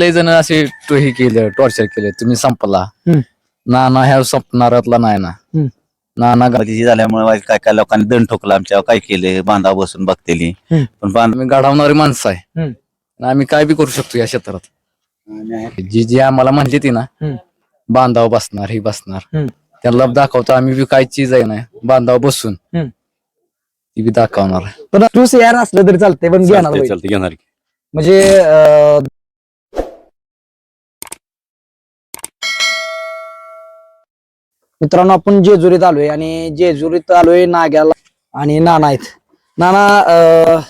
लय जण असे तो हे केलं टॉर्चर केलं तुम्ही संपला हम्म. नाना ह्या संपणारातला नाही ना हम्म. नाना गा- बाकीची झाल्यामुळे काय काय लोकांनी दंड ठोकला आमच्यावर काय केले बांधा बसून बघतेली हम्म. पण बांध आम्ही घडवणारी माणसं आहे हम्म. आणि आम्ही काय बी करू शकतो या क्षेत्रात जी जी आम्हाला म्हणली ती ना हम्म. बांधाव बसणार ही बसणार हम्म. त्याला दाखवतो आम्ही बी काय चीज आहे ना बांधाव बसून हम्म. ती बी दाखवणार पण तू यार असलं तरी चालतंय पण घेणार चालतंय बैल. चालतंय, घेणार की. म्हणजे अं, मित्रांनो आपण जेजुरीत आलोय आणि जेजुरीत आलोय नाग्याला आणि नाना आहेत. नाना अं,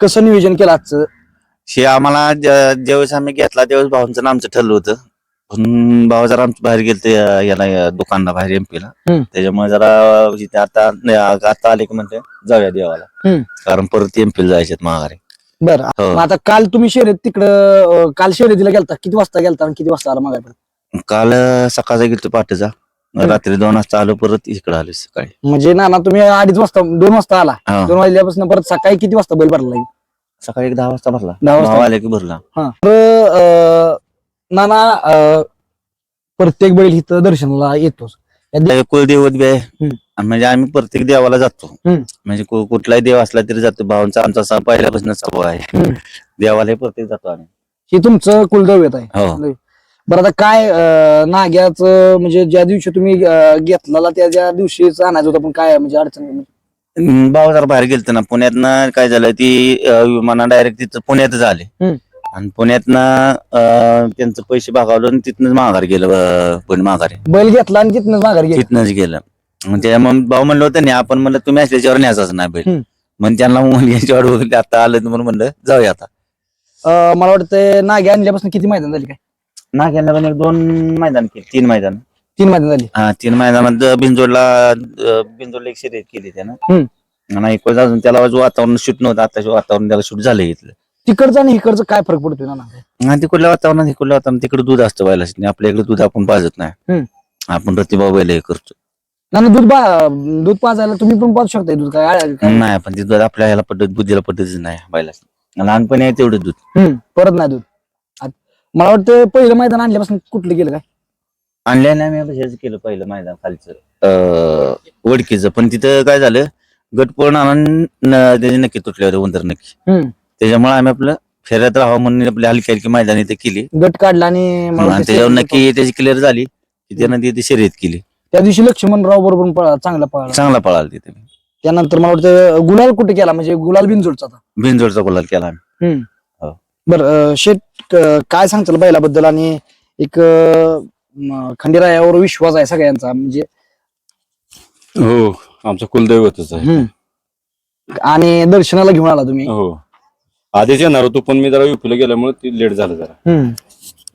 कसं नियोजन केलं आजचं? हे आम्हाला ज्या- ज्यावेळेस आम्ही घेतला त्यावेळेस भावांचं आणि आमचं ठरलं होतं. पण भाऊ जरा आमचं बाहेर गेलते अं, याला या दुकानला बाहेर एमपीला हम्म. त्याच्यामुळे जरा इथे आता नाही, आता आले की म्हणते जाऊया देवाला. हम्म. कारण परत एमपीला जायचे माघारी. बरं. हो. मग आता काल तुम्ही शर्यत तिकडं अं, काल शर्यतीला गेलता किती वाजता गेलता आणि किती वाजता आला मागायला काल सकाळचा गेलतो पहाटेचा रात्री दोन वाजता आलो परत इकडे आलो सकाळी. म्हणजे नाना तुम्ही अडीच वाजता दोन वाजता आला. हा. दोन वाजल्यापासून परत सकाळी किती वाजता बैल भरला लागेल सकाळी एक दहा वाजता भरला. दहा वाजता? आले की भरला. हा. तर अं, नाना अं, प्रत्येक बैल इथं दर्शनाला येतोच. कुलदैवत बी आहे. हम्म. आणि म्हणजे आम्ही प्रत्येक देवाला जातो. हम्म. म्हणजे कु- कुठलाही देव असला तरी जातो. भावांचा आमचा पहिल्यापासून स्वभाव आहे. हम्म. देवालाही प्रत्येक जातो आम्ही. हे तुमचं कुलदैवत आहे. हो. बरं आता काय नाग्याचं म्हणजे ज्या दिवशी तुम्ही अं, घेतलेला त्या ज्या दिवशीच आणायचं होतं पण काय म्हणजे अडचण जरा बाहेर गेलतो ना पुण्यातनं काय झालं ती विमाना डायरेक्ट तिथं पुण्यातच आले. आणि पुण्यातनं त्यांचं पैसे भागावलं आणि तिथनच माघार गेलं पण माघारी. बैल घेतला आणि तिथनंच माघार गेला. तिथनच गेलं. म्हणजे मग भाऊ म्हणलं होतं नाही आपण म्हणलं तुम्ही असल्याच्यावर न्यायचाच नाही बैल. मग त्यांना याच्यावर आता आलं म्हणून म्हणलं जाऊया आता. मला वाटतं नाग्या आणल्यापासून किती मैदान झाली काय? नाग्याला पण एक दोन मैदान केली तीन मैदान. तीन मैदान झाली. हा तीन मैदानात बिंजोडला बिंजोडला एक शर्यत केली त्यानं. आणि एक वेळेस अजून त्याला वातावरण शूट नव्हतं आता वातावरण त्याला शूट झालं इथलं. तिकडचं आणि इकडचं काय फरक पडतोय नाना आणि तिकडल्या वातावरणात इकडल्या वातावरण तिकडे दूध असतं व्हायला. आपल्या इकडे दूध आपण पाजत नाही. आपण रतिभाऊ बैल हे करतो नाना दूध दूध पाजायला तुम्ही पण पाजू शकता दूध काय नाही पण ते दूध आपल्या ह्याला पद्धत बुद्धीला पद्धतीच नाही बैला लहानपणी आहे तेवढं दूध. परत नाही दूध. मला वाटतं पहिलं मैदान आणल्यापासून कुठलं गेलं काय? आणल्या नाही मी आता हेच केलं पहिलं मैदान खालचं. अं, वडकीचं. पण तिथं काय झालं गट पूर्ण आणून त्याची नक्की तुटले होते उंदर नक्की. हम्म. त्याच्यामुळे आम्ही आपलं फेऱ्यात राहावं म्हणून आपली हलकी हलकी मैदान इथे केली. गट काढला आणि मला आणि वाटतं त्याच्यावर नक्की त्याची क्लिअर झाली की त्यानं ती ती शर्यत केली. त्या दिवशी लक्ष्मणराव बरोबर पळा चांगला पळाला. चांगला पळाला तिथे. त्यानंतर मला वाटतं गुलाल कुठे केला? म्हणजे गुलाल बिनजोडचा होता. बिनजोडचा गुलाल केला आम्ही. बर शेट काय सांगताल बैलाबद्दल? आणि एक अं, खंडेरायावर विश्वास आहे सगळ्यांचा म्हणजे हो आमचं कुलदैवतच आहे. हम्म. आणि दर्शनाला घेऊन आला तुम्ही? हो. आधीच येणार होतो पण मी जरा युपीला गेल्यामुळे ती लेट झालं जरा.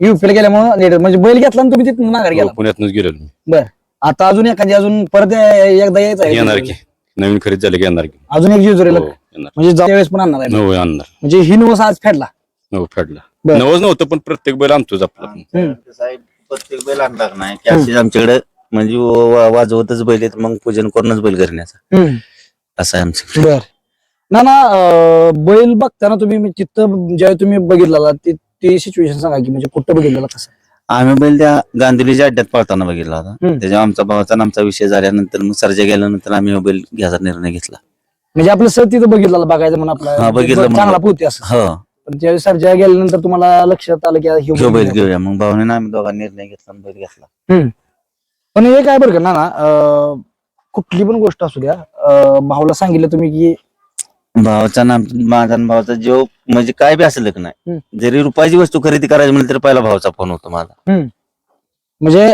युपीला गेल्यामुळे लेट म्हणजे बैल घेतला आणि तुम्ही तिथून माघार हो, गेला. पुण्यातनच गेलेलो मी. बर. आता अजून एखादी अजून परत एकदा यायचं आहे येणार की. नवीन खरेदी झाली की येणार की. अजून एक जेजुरीला हो येणार. म्हणजे ज्या वेळेस पण आणणार आहे. हो आणणार म्हणजे ही नवस आज फेडला. हो फेडला बरं. नवच नव्हतं पण प्रत्येक बैल आणतोच आपला. हम्म. साहेब प्रत्येक बैल आणला का नाही की आमच्याकडे म्हणजे वा- वाजवतच बैल आहेत मग पूजन करूनच बैल करण्याचं हम्म. असं आहे आमचं बर. ना ना अं, बैल बघताना तुम्ही म्हणजे तिथं ज्यावेळी तुम्ही बघितला ती ती सिच्युएशन सांगा की म्हणजे कुठं बघितलेला कसं? आम्ही बैल त्या गांधीलीच्या अड्ड्यात पळताना बघितला होता. हम्म. त्याच्या आमचा भावाचा आणि आमचा विषय झाल्यानंतर मग सर्जा गेल्यानंतर आम्ही हा बैल घ्यायचा निर्णय घेतला. म्हणजे आपलं सर तिथं बघितलं बघायचं म्हणून हा, आपला बघितलं म्हणून. चांगला पोहते असं. हो. पण त्यावेळी सर्जा गेल्यानंतर तुम्हाला लक्षात आलं की ह्यो बैल बैल घेऊया. मग भावने आम्ही दोघांनी निर्णय घेतला आणि बैल घेतला. पण हे काय बरं का ना ना कुठली पण गोष्ट असू द्या अं, भाऊला सांगितलं तुम्ही की भावाचा नाम माझा आणि भावाचा जो म्हणजे काय बी असेल का नाही हम्म. जरी रुपयाची वस्तू खरेदी करायची म्हणलं तर पहिला भावाचा फोन होतो माझा. म्हणजे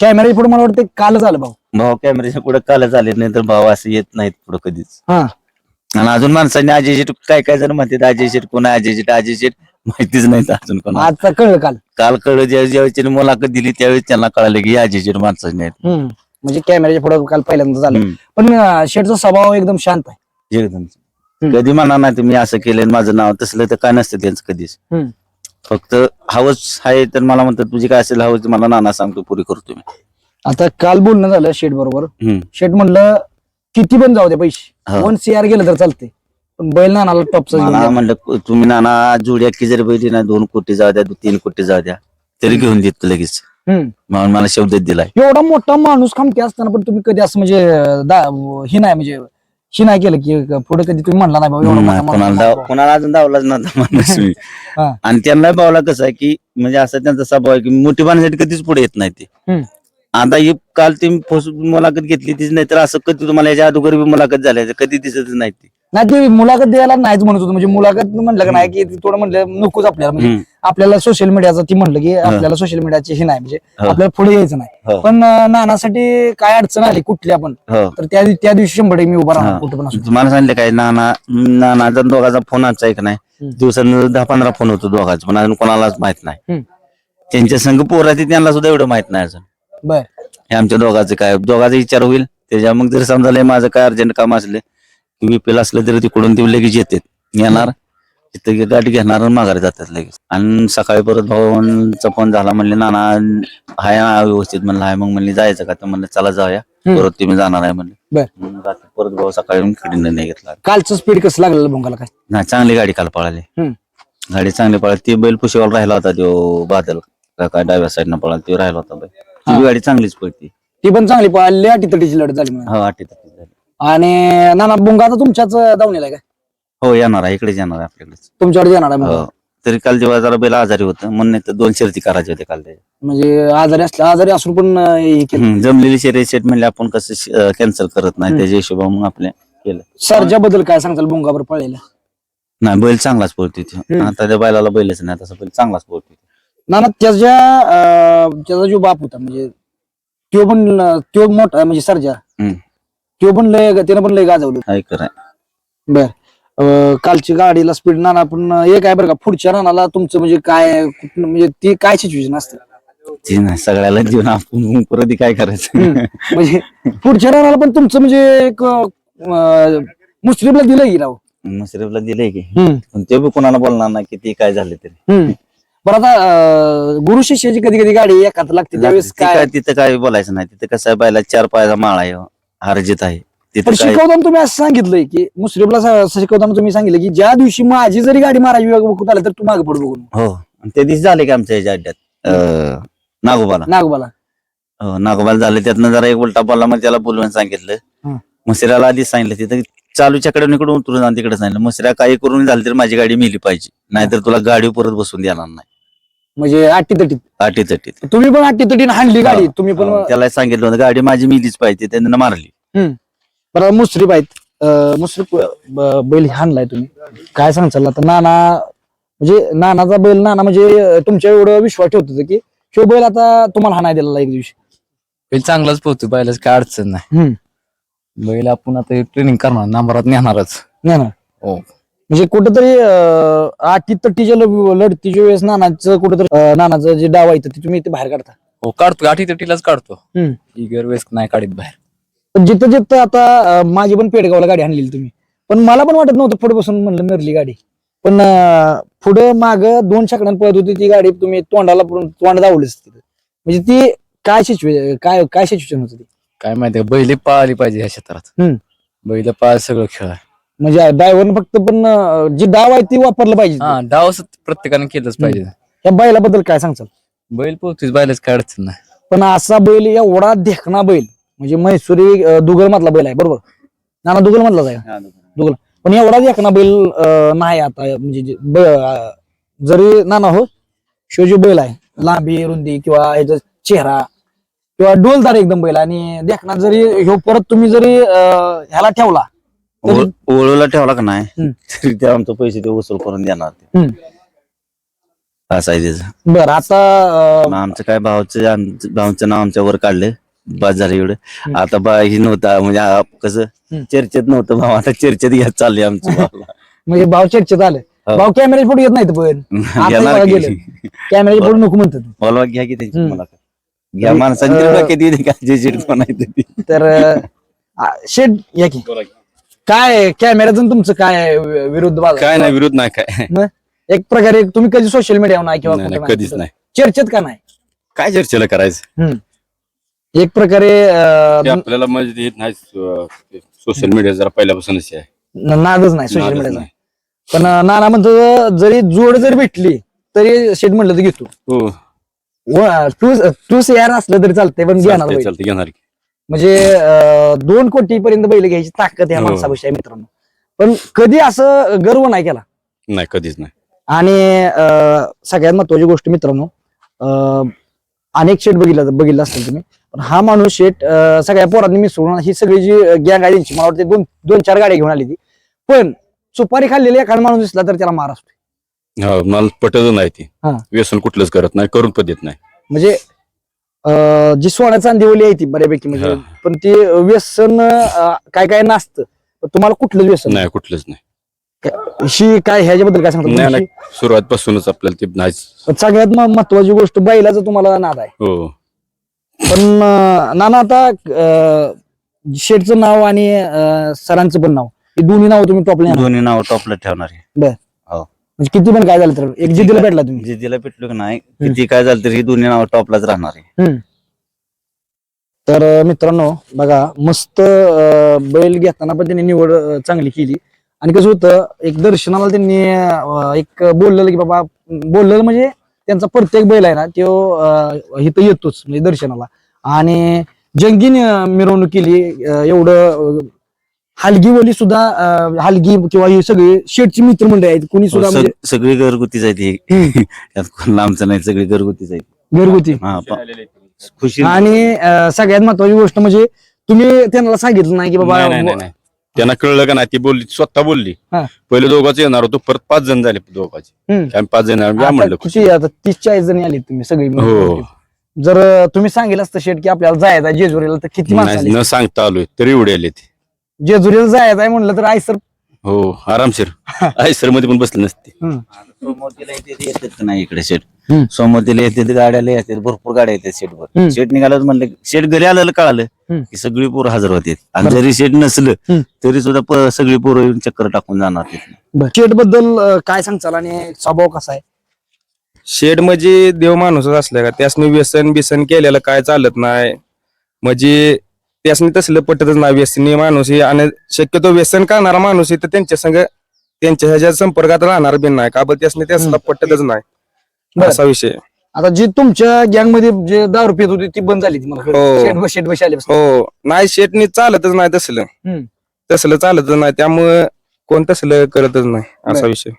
कॅमेरा पुढे मला वाटतं कालच आलं भाऊ. भाऊ कॅमेऱ्याच्या पुढे कालच आले नाही तर भाऊ असं येत नाहीत पुढे कधीच. हा. आणि अजून माणसांनी अजय शेट काय काय जण म्हणतात अजय शेट कोण आहे अजय शेट अजय शेट माहितीच नाही अजून कोण आता कळलं काल. काल कळलं ज्या ज्यावेळेस त्यांनी मुलाखत दिली त्यावेळेस त्यांना कळालं की हे अजय शेट माणसाचे नाहीत. हम्म. म्हणजे कॅमेऱ्याच्या पुढे काल पहिल्यांदा झालं. हम्म. पण अं, शेठचा स्वभाव एकदम शांत आहे. एकदम. कधी म्हणा नाही तुम्ही असं केलं आणि माझं नाव तसलं तर काय नसतं त्यांचं कधीच. हम्म. फक्त हवस आहे तर मला म्हणतात तुझी काय असेल हवस मला नाना सांगतो पुरी करतो मी. आता काल बोलणं झालं शेठ बरोबर. हम्म. शेठ म्हणलं किती पण जाऊ दे पैसे. वन सीआर गेलं तर चालते पण बैल नानाला टॉपचा मला म्हणलं तुम्ही नाना जोडी अख्खी जरी बैठी ना दोन कोटी जाऊ द्या तीन कोटी जाऊ द्या तरी घेऊन देतो लगेच म्हणून मला शब्द दिलाय एवढा मोठा माणूस खामकी असताना पण तुम्ही कधी असं म्हणजे अं, दा- हे नाही म्हणजे हे नाही केलं की पुढे कधी तुम्ही म्हणला नाही बाबा एवढा मोठा नाही, माणूस कोणाला आहे. दाव- कोणाला अजून धावलाच नव्हता माणूस मी हा. आणि त्यांना पावला कसं आहे की म्हणजे असं त्यांचा स्वभाव आहे की मोठी पाण्यासाठी कधीच पुढे येत नाही ते हम्म. आता ही काल ती मुलाखत घेतली तीच नाही तर असं कधी तुम्हाला याच्या अगोदर बी मुलाखत झाल्या कधी दिसतच नाही ती नाही ते मुलाखत द्यायला नाहीच म्हणत होतो म्हणजे मुलाखत म्हणलं का नाही की ते थोडं म्हणलं नकोच आपल्याला म्हणजे. आपल्याला सोशल मीडियाचं ती म्हणलं की आपल्याला सोशल मीडियाची हे नाही म्हणजे. आपल्याला पुढे यायचं नाही. पण अं, नानासाठी काय अडचण आली कुठली आपण हो तर त्या त्या दिवशी शंभर टक्के मी उभा राहणार. कुठं पण असू. तुम्हाला सांगितलं काय नाना नानाचा दोघाचा फोन आजचा एक नाही. दिवसानं दहा पंधरा फोन होतो दोघांचा पण अजून कोणालाच माहीत नाही हम्म. त्यांच्या संघ पोरा ते त्यांना सुद्धा एवढं माहीत नाही अजून बर. हे आमच्या दोघांचं काय दोघांचा विचार होईल. त्याच्या मग जर समजा लय माझं काय अर्जंट काम असले बीपीएल असलं तरी तिकडून ते लगेच येतात. येणार. तिथं गाडी घेणार आणि माघारी जातात लगेच. आणि सकाळी परत भावांचा फोन झाला म्हणले नाना हाय ना व्यवस्थित म्हणलं हाय. मग म्हणले जायचं का? तर म्हणलं चला जाऊया. परत तुम्ही जाणार आहे म्हणले. बर. मग रात्री परत भाऊ सकाळी येऊन खडी निर्णय घेतला. कालचं स्पीड कसं लागलं भोंगाला काय? नाही चांगली गाडी काल पळाली. हम्म. गाडी चांगली पळाली. ती बैल पुशेवाला राहिला होता तो बादल. का काय डाव्या साईडनं पळाला तो राहिला होता बैल. ती बी गाडी चांगलीच पळती. ती पण चांगली पळाली अटी तटीची लढत झाली म्हणून. हो आठी झाली. आणि नाना बुंगा आता तुमच्याच दावणीला आहे काय? हो येणार आहे इकडेच येणार आहे आपल्याकडेच. तुमच्याकडे येणार आहे मग. हो तरी काल जेव्हा जरा बैल आजारी होतं म्हणून नाही तर दोन शर्ती करायचे होते काल त्याचे म्हणजे आजारी असल्या आजारी असून पण अं, हे केलं. हम्म, जमलेली शर्यत सेट म्हणले आपण कसं कॅन्सल करत नाही त्याच्या हिशोबाने मग आपल्या केलं. सरच्या बद्दल काय सांगताल बुंगावर पळलेला नाही बैल चांगलाच पळतो तो. हम्म. आता त्या बैलाला बैलच नाही तसं बैल चांगलाच पळतो नाना त्याच्या अं, त्याचा जो बाप होता म्हणजे तो पण अं, तो मोठा म्हणजे सरजा. हम्म. तो पण लय त्यानं पण लय गाजवलं. बर. अं, कालची गाडीला स्पीड नाना पण एक आहे बरं का पुढच्या रानाला तुमचं म्हणजे काय म्हणजे ती काय सिच्युएशन असते? ते नाही सगळ्याला जीवन आपण परत काय करायचं? म्हणजे पुढच्या रानाला पण तुमचं म्हणजे एक अं, मुस्लिमला दिलं की राव? मुश्रीफला दिलंय की. पण ते बी कोणाला बोलणार नाही की ते काय झाले तरी. बरं आता गुरु शिष्याची कधी कधी गाडी एखाद लागते त्यावेळेस ते काय? काय तिथं काय बोलायचं नाही. तिथं कसं आहे बैला चार पायाचा माळ आहे हो. हारजीत आहे. पण तिथं काय शिकवताना तुम्ही असं सांगितलंय की स- शिकवताना तुम्ही सांगितलं की ज्या दिवशी माझी जरी गाडी मारायची बघून आलं तर तू मागे पड बघून. हो. आणि ते दिवशी झाले की आमच्या ह्याच्या अड्ड्यात? अं, नागोबाला. नागोबाला. हो नागोबाला झालं. त्यातनं जरा एक उलटा बोलला मग त्याला बोलवून सांगितलं. हं. मुसऱ्याला आधीच सांगितलं तिथं चालूच्या कडे इकडून उतरून जाऊन तिकडे सांगितलं मुसऱ्या काही करून झालं तरी माझी गाडी मिली पाहिजे. नाहीतर तुला गाडी परत बसवून देणार नाही. म्हणजे आठी तटीत आठी तटीत तुम्ही पण आठी तटीने हाणली गाडी तुम्ही पण त्याला सांगितलं होतं गाडी माझी मिलीच पाहिजे त्यानं मारली. हम्म. बरं आहेत. अं, मुश्रीफ ब- बैल हाणलाय तुम्ही. काय सांगचाल आता? नाना म्हणजे नानाचा बैल नाना म्हणजे अं, तुमच्या एवढं विश्वास ठेवत होतं की तो बैल आता तुम्हाला हाणाय दिला एक दिवशी. बैल चांगलाच पोहतो बैलाच काय अडचण नाही. हम्म. बैल आपण आता ट्रेनिंग करणार नंबरात नेणारच. नाही ना हो. म्हणजे कुठेतरी आठी तट्टीच्या लढतीच्या वेळेस नानाचं कुठेतरी नानाचं जे डाव आहे ते तुम्ही ते बाहेर काढता. हो काढतो. आठी तटीलाच काढतो. हम्म. नाही काढत बाहेर. पण जिथं जिथं आता अं, माझी पण पेडगावला गाडी आणलेली तुम्ही. पण मला पण वाटत नव्हतं पुढे बसून म्हणलं नरली गाडी. पण अं, पुढं माग दोन छकड्यां पळत होती ती गाडी तुम्ही तोंडाला पुरून- तोंड दावलीच तिथं. म्हणजे ती काय सिच्युएशन काय काय सिच्युएशन होती ती? काय माहितीये बैल पाळली पाहिजे ह्या क्षेत्रात. हम्म. बैल पाळ सगळं खेळ आहे. म्हणजे ड्रायव्हर फक्त पण अं, जी डाव आहे ती वापरलं पाहिजे. हा डाव प्रत्येकाने केलंच पाहिजे. या बैलाबद्दल काय सांगचाल बैल पोहतोच बैलाच काय अडचण नाही. पण असा बैल एवढा देखणा बैल म्हणजे म्हैसुरी दुगल मधला बैल आहे बरोबर? नाना दुगल मधलाच आहे? का? दुगल. पण एवढा देखणा बैल अं, नाही आता म्हणजे जे- ब- अं, जरी नाना हो शो जो बैल आहे लांबी रुंदी किंवा ह्याचा चेहरा किंवा डोलदार एकदम बैल आणि देखणा जरी ह्यो परत तुम्ही जरी अं, ह्याला ठेवला ओळ- ओळूला ठेवला का नाही हम्म. तरी ते आमचं पैसे ते वसूल करून देणार ते हम्म. असं आहे त्याचं बरं आता अं, मग आमचं काय भावचं आमचं- भावचं नाव आमच्या वर काढलं बाद झालं एवढं आता बा ही नव्हता म्हणजे आ- कसं हम्म. चर्चेत नव्हतं भाव आता चर्चेत घ्यायला चालले आमचं भावाला. म्हणजे भाव चर्चेत आलं हो. भाव कॅमेऱ्याच्या पुढे येत नाहीत पण आता घेणार बघा की. गेलं. कॅमेऱ्याच्या पुढे नको म्हणतात बोलवा घ्या की त्यांची हम्म. मुलाखत घ्या माणसांची अं, जे जे कोण आहे ते. तर शेड या की काय कॅमेऱ्याचं तुमचं काय विरुद्ध बाजू? काय नाही विरोध नाही काय. मग एक प्रकारे तुम्ही कधी सोशल मीडियावर नाही किंवा नाही, नाही, कधीच नाही. चर्चेत का नाही? काय चर्चेला करायचं? हम्म. एक प्रकारे अं, आपल्याला म्हणजे येत नाही सोशल मीडिया जरा पहिल्यापासूनच आहे. न- नादच नाही सोशल नादच मीडियाचा नाही. पण अं, नाना म्हणतो जरी जोड जर भेटली तरी शेट म्हणलं तर घेतो. हो. टू टू यार असलं तरी चालतंय पण घेणार चालतंय बैल. चालतंय घेणार की. म्हणजे अं, दोन कोटी पर्यंत बैल घ्यायची ताकद ह्या हो. माणसापेक्षा आहे मित्रांनो. पण कधी असं गर्व नाही केला? नाही कधीच नाही. आणि अं, सगळ्यात महत्वाची गोष्ट मित्रांनो अं, अनेक शेट बघितलं बघितलं असतील तुम्ही पण हा माणूस शेट अं, सगळ्या पोरांनी मिसळून ही सगळी जी गँग आहे त्यांची मला वाटते दोन दोन चार गाड्या घेऊन आली ती. पण सुपारी खाल्लेली एखादा माणूस दिसला तर त्याला मार असतो हा, मला पटत नाही ती. हा. व्यसन कुठलंच करत नाही करून पण देत नाही. म्हणजे जी सोन्या चांदीवली आहे ती बऱ्यापैकी म्हणजे. पण ती व्यसन अं, काय काय नसतं. पण तुम्हाला कुठलंच व्यसन? नाही कुठलंच नाही. नाही. ही काय ह्याच्याबद्दल काय नाही सांगतो नाही सुरुवातपासूनच आपल्याला ते नाहीच. सगळ्यात म- महत्वाची गोष्ट बैलाचं तुम्हाला नाद आहे. हो. पण अं, नाना आता अं, शेठचं नाव आणि अं, सरांचं पण नाव. हे दोन्ही नाव तुम्ही टॉपला दोन्ही नाव टॉपला ठेवणार आहे. म्हणजे किती पण काय झालं तर एक जिद्दीला भेटला तुम्ही. जिद्दीला पेटलो की नाही किती काय झालं तरी ही दोन्ही नाव टॉपलाच राहणार आहे. तर अं, मित्रांनो बघा मस्त अं, बैल घेताना पण त्यांनी निवड अं, चांगली केली. आणि कसं होतं एक दर्शनाला त्यांनी अं, एक बोललेलं की बाबा बोललेलं म्हणजे त्यांचा प्रत्येक बैल आहे ना तो अं, इथं येतोच म्हणजे दर्शनाला. आणि जंगी मिरवणूक केली अं, एवढं अं, हलगीवली सुद्धा अं, हलगी किंवा ही सगळी शेटची मित्रमंडळी आहेत कोणी सुद्धा सग- म्हणजे सगळी घरगुतीच आहे ती. त्यात नाही सगळी घरगुतीच आहे घरगुती हा प- खुशी आणि अं, सगळ्यात महत्वाची गोष्ट म्हणजे तुम्ही त्यांना सांगितलं नाही की नाही, नाही, नाही, बाबा नाही. त्यांना कळलं का नाही ती बोलली स्वतः बोलली हा. पहिले दोघांच येणार होतो परत पाच जण झाले दोघांचे हम्म. आम्ही पाच जण आता म्हणलं किती आता तीस चाळीस जणी आली तुम्ही सगळी मिळून. हो जर अं, तुम्ही सांगितलं असतं शेट की आपल्याला जायचं आहे जेजुरीला तर किती माणसं नाही, न सांगता आलोय तरी एवढे आले ते जेजुरीला जायचं आहे म्हणलं तर आई सर हो आरामशीर आयसरमध्ये पण बसले नसते सोमवतीला येते येतात का नाही इकडे शेट हम्म. सोमवतीला येते ते गाड्याला येतात भरपूर गाड्या येतात शेटवर हम्म. शेट निघालं म्हणलं शेट घरी आलं कळालं हम्म. की सगळी पोरं हजर होते आणि. जरी शेट नसलं हम्म. तरी सुद्धा प- सगळी पोरं येऊन चक्कर टाकून जाणार तिथनं. शेटबद्दल अं, काय सांगचाल आणि स्वभाव कसा आहे शेड म्हणजे देव माणूसच असल्या का त्यासनी व्यसन बिसन केलेलं काय चालत नाही म्हणजे त्यासनी तसलं पटतच नाही व्यसनी माणूस हे. आणि शक्यतो व्यसन करणारा माणूस आहे तर त्यांच्या संग त्यांच्या ह्याच्या संपर्कात राहणार बी नाही. का बरं त्यासनी त्यासला पटतच नाही. बरं. असा विषय. आता जी तुमच्या गँगमध्ये जे दारू पित होती ती बंद झाली ती मला कळलं. हो. शेट बस शेट बस आले हो. नाही शेटनी चालतच नाही तसलं. हम्म. तसलं चालतच नाही. त्यामुळं कोण तसलं करतच नाही असा. विषय.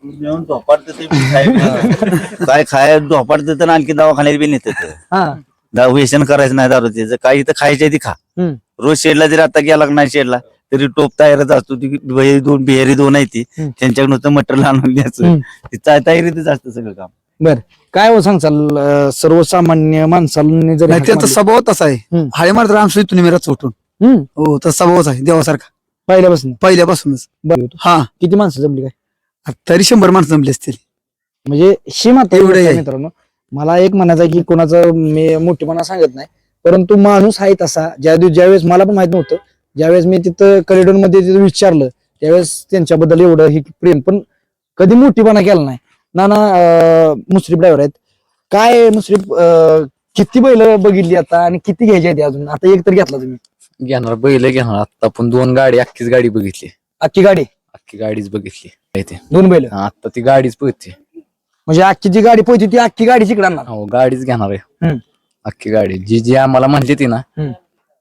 काय खाय झोपाडतं तर आणखी दवाखान्यात बी नेतात. हा. दा- व्यसन करायचं नाही दारू त्याचं काही तर खायचं आहे ती खा. हम्म. रोज शेडला जरी आता गेला का नाही शेडला तरी टोप तयारच असतो ती बिहारी दोन बिहारी दोन आहे ती. हम्म. त्यांच्याकडे नुसतं मटेरियल आणून द्यायचं. हम्म. ती ता- तयारीतच असतं सगळं काम. बर. काय हो सांगचाल अं, सर्वसामान्य माणसांनी जर नाही त्यांचा स्वभाव तसा आहे. हम्म. हाळे मारत रामश्री तुम्ही मेरा चोटून हम्म, हो तसा स्वभावच आहे देवासारखा. पहिल्यापासून? पहिल्यापासूनच. बरं. हा. किती माणसं जमली काय? तरी शंभर माणसं जमली असतील. म्हणजे ही मात्र एवढं आहे. मित्रांनो. मला एक म्हणायचं आहे की कोणाचं मी मोठेपणा सांगत नाही परंतु माणूस आहे तसा ज्या दिवस ज्यावेळेस मला पण माहीत नव्हतं ज्यावेळेस मी तिथं कलेडोनमध्ये तिथं विचारलं त्यावेळेस त्यांच्याबद्दल एवढं हे प्रेम पण कधी मोठीपणा केला नाही. नाना अं, मुश्रीफ ड्रायव्हर आहेत. काय मुश्रीफ किती बैल बघितली आता आणि किती घ्यायची आहेत अजून? आता एक तर घेतला तुम्ही. घेणार बैल घेणार. आता आपण दोन गाडी अख्खीच गाडी बघितली. अख्खी गाडी? अख्खी गाडीच बघितली. दोन बैल? आता ती गाडीच पळते म्हणजे अख्खी जी गाडी पोहोचली ती अख्खी गाडी तिकडे आणणार हो गाडीच घेणार आहे हम्म. अख्खी गाडी जी जी आम्हाला म्हणली ती ना हम्म.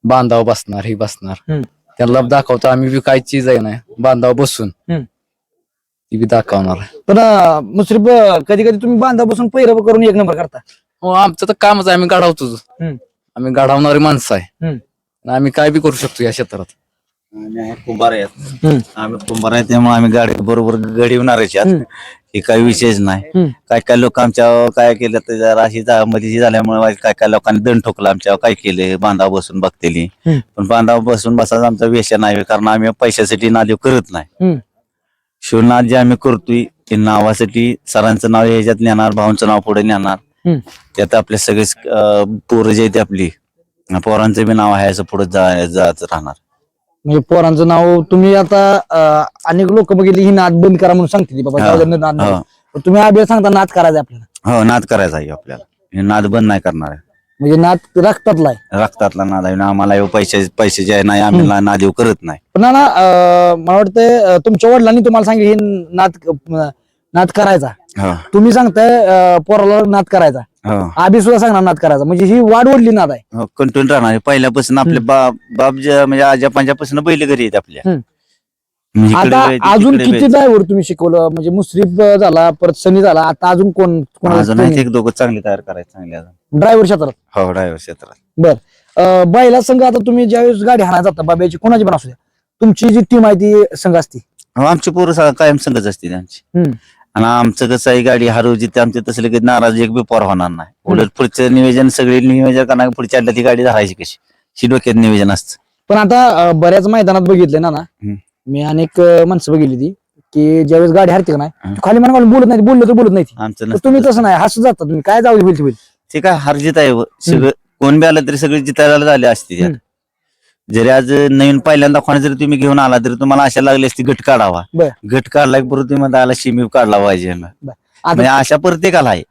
बांधाव बसणार ही बसणार हम्म. त्यांना दाखवतो आम्ही बी काय चीज आहे ना बांधाव बसून हम्म. ती बी दाखवणार. पण अं, मुश्रीफ कधी कधी तुम्ही बांधा बसून पैरव करून एक नंबर करता हो आमचं तर कामच आहे आम्ही गाढवतो हम्म. आम्ही गाढवणारी माणसं आहे हम्म. आणि आम्ही काय बी करू शकतो या क्षेत्रात आम्ही कुंभार आहेत हम्म. आम्ही कुंभार आहे त्यामुळे आम्ही गाडी बरोबर गडीवणार हम्म. हे काही विशेष नाही. काय काय लोक आमच्या काय केलं तर जरा अशी जा- मध्ये जी झाल्यामुळे काय काय लोकांनी दंड ठोकला आमच्या काय केले बांधाव बसून बघतेली हम्म. पण बांधाव बसून बसायचा आमचा व्यसन नाही कारण आम्ही पैशासाठी नादेव करत नाही हम्म. शिवनाथ जे आम्ही करतोय ते नावासाठी सरांचं नाव ह्याच्यात नेणार भाऊंचं नाव पुढे नेणार हम्म. त्यात आपले सगळे पोरं जे आहेत ते आपली पोरांचं बी नाव आहे असं पुढे जायचं राहणार म्हणजे पोरांचं नाव तुम्ही आता अं, अनेक लोक बघितली ही नाद बंद करा म्हणून सांगते ती बाबा हा. जाऊ दे, नाद नका. हो पण तुम्ही अभ्यास सांगता नाद करायचा आपल्याला. हो नाद करायचा आहे आपल्याला. हे नाद बंद नाही करणार आहे. म्हणजे नाद रक्तातला आहे. रक्तातला नाद आहे आम्हाला ह्यो पैसे पैशाचे आहे नाही आम्ही ना- नादेव करत नाही. पण ना मला वाटतं अं, तुमच्या वडिलांनी तुम्हाला सांगितलं हे नाद अं, नाद करायचा. हो. तुम्ही सांगताय अं, पोराला नाद करायचा. आधी सुद्धा सांगणार नाद करायचा. म्हणजे ही वाढ वडली नाद आहे. कंटिन्यू राहणार. आहे. पहिल्यापासून आपले बाप बाप जे- म्हणजे आजा पंजापासून बैल घरी आहेत आपल्या. हम्म. म्हणजे इकडे आता बैल, अजून तिकडे किती बैल. ड्रायव्हर तुम्ही शिकवलं? म्हणजे मुश्रीफ झाला परत सनी झाला. आता अजून कोण अजून आहेत एक दोघं चांगले तयार करायचे चांगले अजून. ड्रायव्हर क्षेत्रात? हो ड्रायव्हर क्षेत्रात. अं, बैला संघ आता तुम्ही ज्यावेळेस गाडी हाणायला जाता बाब्याची कोणाची पण असू द्या. तुमची जी टीम आहे ती संघ असते. हो आमची पोरं कायम संगच असते त्यांची हम्म. आणि आमचं कसं आहे गाडी हरव जिथे आमचे तसले काही नाराज एक बी पोर होणार नाही उलट पुढचं नियोजन सगळे नियोजन करणार पुढच्या अड्ड्यात ती गाडी धरायची कशी शी डोक्यात नियोजन असतं पण आता अं, बऱ्याच मैदानात बघितले ना ना हम्म. मी अनेक अं, माणसं बघितली ती की ज्यावेळेस गाडी हरते का नाही हम्म. खाली मला बोलत नाही बोललं तर बोलत नाही ती. आमचं तुम्ही तसं. तसं नाही हसत जाता तुम्ही काय जाऊ होईल ते होईल ते काय हार जित आहे व. सगळं कोण बी आलं तरी सगळे जितायला झाले असते त्यात. जरी आज नवीन पहिल्यांदा कोणा जरी तुम्ही घेऊन आला तरी तुम्हाला आशा लागली असती गट काढावा. बर. गट काढला की बरोबर तुम्ही म्हणता आला शिमी काढला पाहिजे म्हणजे आता आशा प्रत्येकाला आहे.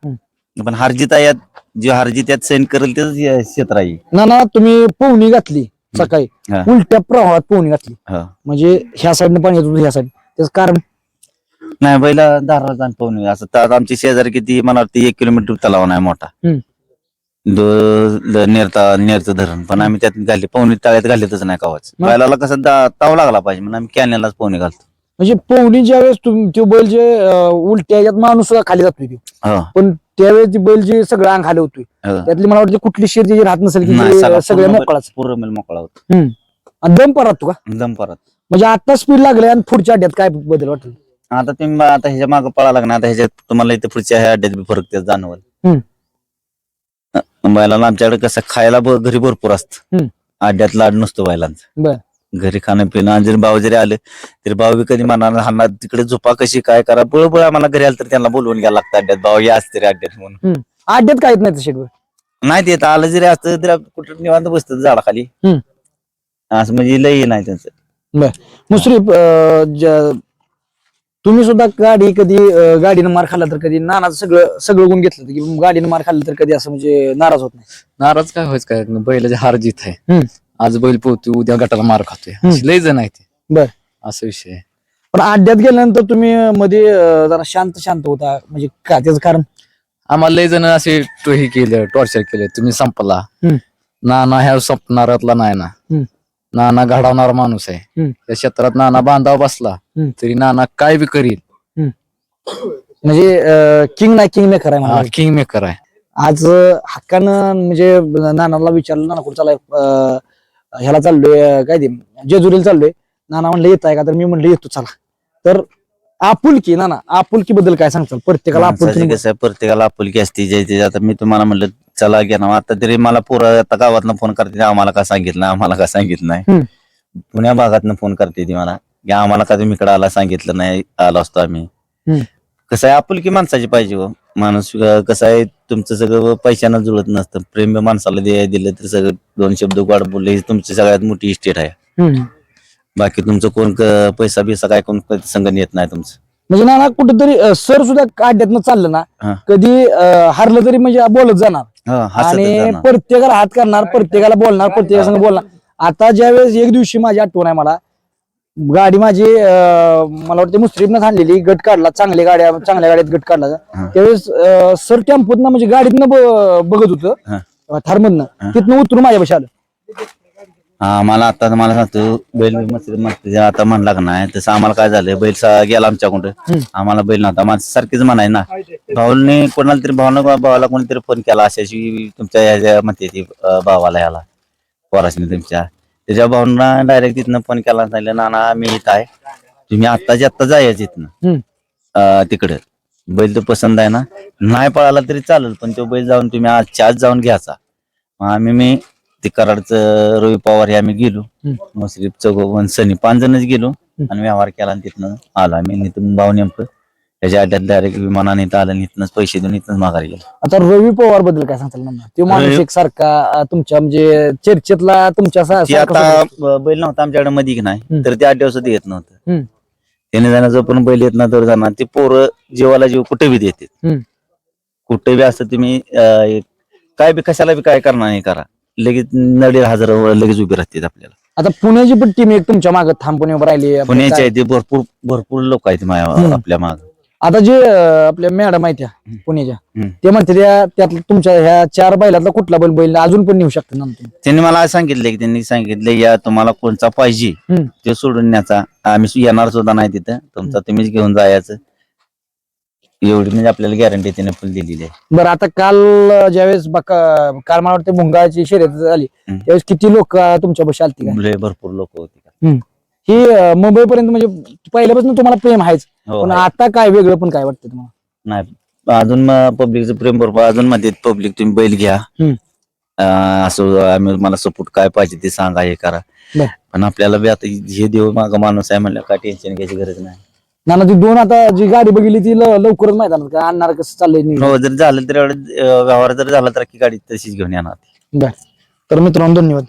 पण हारजीत यात जे हारजीत यात सैन करेल तेच या क्षेत्र आहे ना ना तुम्ही पोहणी घातली सकाळी. हा. उलट्या प्रवाहात पोहणी घातली. हो. म्हणजे ह्या साईडने पाणी येत होतं ह्या साईड त्याच कारण? नाही बैला दाराला जाण पाहून असं तर आमची शेजारी किती मला वाटतं एक किलोमीटर तलाव नाही मोठा. हम्म. नेरता नेरचं धरण. पण आम्ही त्यात घाली पाहुणे तळ्यात घालीतच नाही कावाच. मग? बैलाला कसं दा- ताव लागला पाहिजे. म्हणून आम्ही कॅनेलाच पाहुणे घालतो. म्हणजे पोहणी ज्या वेळेस तो बैल जे अं, उलट्या याच्यात माणूस सुद्धा खाली जातोय तो हो. पण त्यावेळेस ती बैल जे सगळं अंग खाली होतोय हो. त्यातली मला वाटतं कुठली शेती जी राहत नसेल की नाही, जे सगळा सगळ्या पूर्ण मोकळाच. पूर्ण मेल मोकळा होतो. आणि दम परत तू का? दम परत. म्हणजे आता स्पीड लागले आणि पुढच्या अड्ड्यात काय बदल वाटेल? आता तुम्ही आता ह्याच्या मागे पळा लागणार आता ह्याच्यात तुम्हाला इथे पुढच्या ह्या अड्ड्यात बी फरक ते जाणवल. हम्म. बैलाला आमच्याकडे कसं खायला ब- घरी भरपूर असतं. हम्म. अड्ड्यात लाड नसतो बैलांचा. बर. घरी खाणं पिणं आणि जरी भाऊ जरी आले तरी भाऊ बी कधी म्हणणार हा तिकडे झोपा कशी काय करा? बरोबर आम्हाला घरी आलं तर त्यांना बोलवून घ्यायला लागतं अड्ड्यात. भाऊ या असते रे अड्ड्यात म्हणून. अड्ड्यात काय येत नाही शेडवर नाही देत. आलं जरी असतं तरी कुठं निवांत बसतं झाडाखाली. हम्म. असं म्हणजे लई नाही त्यांचं. अं, ज- तुम्ही सुद्धा गाडी कधी अं, गाडीनं मार खाल्ला तर कधी नानाचं सगळं सगळं गुण घेतलं होतं की गाडीनं मार खाल्लं तर कधी असं म्हणजे नाराज होत नाही नाराज काय व्हायचं काय बैलाची हार जीत आहे हम्म. आज बैल पोहतोय उद्या गटाला मार खातोय. अशी लय जण आहे ते बर. असा विषय आहे. पण अड्ड्यात गेल्यानंतर तुम्ही अं, मध्ये अं, जरा शांत शांत होता म्हणजे का त्याचं कारण आम्हाला लय जण असे तो हे केलं टॉर्चर केलं तुम्ही संपला हम्म. नाना ह्या संपणारातला नाही ना हम्म. नाना घडवणारा माणूस आहे. हम्म. त्या क्षेत्रात नाना बांधावा बसला हम्म. तरी नाना काय बी करील. म्हणजे किंग नाही किंग मेकर आहे मला किंग मेकर आहे. आज अं, हक्कानं म्हणजे नानाला विचारलं नाना कुठं चालाय अं, ह्याला चाललोय अं, काय ते जेजुरीला चाललोय. नाना म्हणलं येत आहे का? तर मी म्हणलं येतो चला. तर आपुलकी नाना आपुलकी बद्दल काय सांगताल? प्रत्येकाला माणसाची आपुलकी कसं आहे, प्रत्येकाला आपुलकी असते जे आता मी तुम्हाला म्हणलं चला घ्या ना आता तरी मला पोरं आता गावातनं फोन करते आम्हाला का सांगितलं आम्हाला का सांगितलं नाही. पुण्या भागातनं फोन करते ती मला की आम्हाला का तुम्ही इकडे आला सांगितलं नाही आलो असतो आम्ही. कसं आहे आपुलकी माणसाची पाहिजे हो माणूस कसं आहे तुमचं सगळं पैशानं जुळत नसतं प्रेम माणसाला दिलं तर सगळं दोन शब्द गोड बोलले ही तुमची सगळ्यात मोठी इस्टेट आहे. बाकी तुमचं कोण पैसा बिसा काय कोण संगण येत नाही तुमचं म्हणजे नाना कुठेतरी सर सुद्धा काढ्यातनं चाललं ना. कधी हरलं तरी म्हणजे बोलत जाणार आणि. प्रत्येकाला हात करणार प्रत्येकाला बोलणार प्रत्येकासंग बोलणार आता ज्यावेळेस एक दिवशी माझी आठवण आहे मला गाडी माझी मला वाटते मुस्लिमनं आणलेली गट काढला चांगल्या गाड्या चांगल्या गाड्यात गट काढला. त्यावेळेस सर टेम्पोतनं म्हणजे गाडीतनं बघत. होतं थारमधनं तिथनं उतरून माझ्यापाशी आलं हा मला आता मला सांगतो बैल मस्त मस्त आता म्हणला का नाही तसं आम्हाला काय झालं बैल गेला आमच्याकडून. आम्हाला बैल नव्हता माणसं सारखीच म्हणाय ना भाऊने कोणाला तरी भावना भावाला कोणीतरी फोन केला अशाशी तुमच्या ह्याच्या म्हणते ती अं, भावाला ह्याला पोराशने तुमच्या. त्याच्या भाऊंना डायरेक्ट तिथनं फोन केला आणि सांगितलं नाना मी इथं आहे. तुम्ही आत्ताच्या आत्ता जायचं इथनं हम्म. अं, तिकडे. बैल तो पसंत आहे ना. नाही पळाला तरी चालेल पण तो बैल जाऊन तुम्ही आजच्या आज जाऊन घ्यायचा. मग आम्ही मी ते कराडचं रवी पवार हे आम्ही गेलो. हम्म. मुश्रीफ चौघ सनी पाच जणच गेलो. आणि व्यवहार केला आणि तिथनं आला आम्ही. भाऊ नेमकं त्याच्या अड्ड्यात डायरेक्ट विमानाने इथं आलं निथनच पैसे देऊन इथनच माघारी गेलो. आता रवी पवारबद्दल काय सांगताल तो माणूस एक सारखा अं, तुमच्या म्हणजे चर्चेतला तुमच्या सा- ती सारखा आता ब- बैल नव्हता आमच्याकडे मध्ये की नाही. तर त्या अड्ड्यावर सुद्धा येत नव्हतं. हम्म. त्याने जाणार जोपर्यंत बैल येत नाही तर जाणार. ते पोरं जीवाला जीव कुठे बी हम्म. कुठे बी असं तुम्ही अं, एक काय बी कशाला बी काय करणार नाही करा. लगेच नडील हजार लगेच उभी राहतात आपल्याला. आता पुण्याची पण टीम एक तुमच्या मागे ठामपणे उभं राहिली पुण्याचे आहे ते भरपूर भरपूर लोक आहेत माझ्या हम्म. आपल्या माग. आता जे अं, आपल्या मॅडम आहेत त्या पुण्याच्या हम्म. ते म्हणते त्या त्यात तुमच्या ह्या चार बैलातला कुठला बैल बैल अजून पण नेऊ शकते नंतर? त्यांनी मला सांगितले की त्यांनी सांगितले या तुम्हाला कोणचा पाहिजे हम्म. ते सोडून न्याचा आम्ही सु- येणार सुद्धा नाही तिथं तुमचा तुम्हीच घेऊन जायचं. एवढी म्हणजे आपल्याला गॅरंटी त्याने फुल दिलेली आहे. बरं आता काल अं, ज्यावेळेस बका काल मला वाटतं भुंगाची शर्यत झाली हम्म. त्यावेळेस किती लोक तुमच्या बशी आलती का? लय भरपूर लोक होते. ही मुंबई पर्यंत म्हणजे पहिल्यापासून तुम्हाला प्रेम आहेच हो पण आहे. आता काय वेगळं पण काय वाटतं तुम्हाला नाही अजून पब्लिकचं प्रेम भरपूर अजून मध्ये पब्लिक तुम्ही बैल घ्या हम्म. अं, असं आम्ही मला सपोर्ट काय पाहिजे ते सांगा हे करा बर. पण आपल्याला बी आता हे देव माग माणूस आहे म्हणलं काय टेन्शन घ्यायची गरज नाही नाना ती दोन आता जी गाडी बघितली ती ल- लवकरच मैदानात का आणणार कसं चाललंय नियोजन? हो जर झालं तर एवढं अं, व्यवहार जर झाला तर की गाडी तशीच घेऊन येणार बर तर मित्रांनो धन्यवाद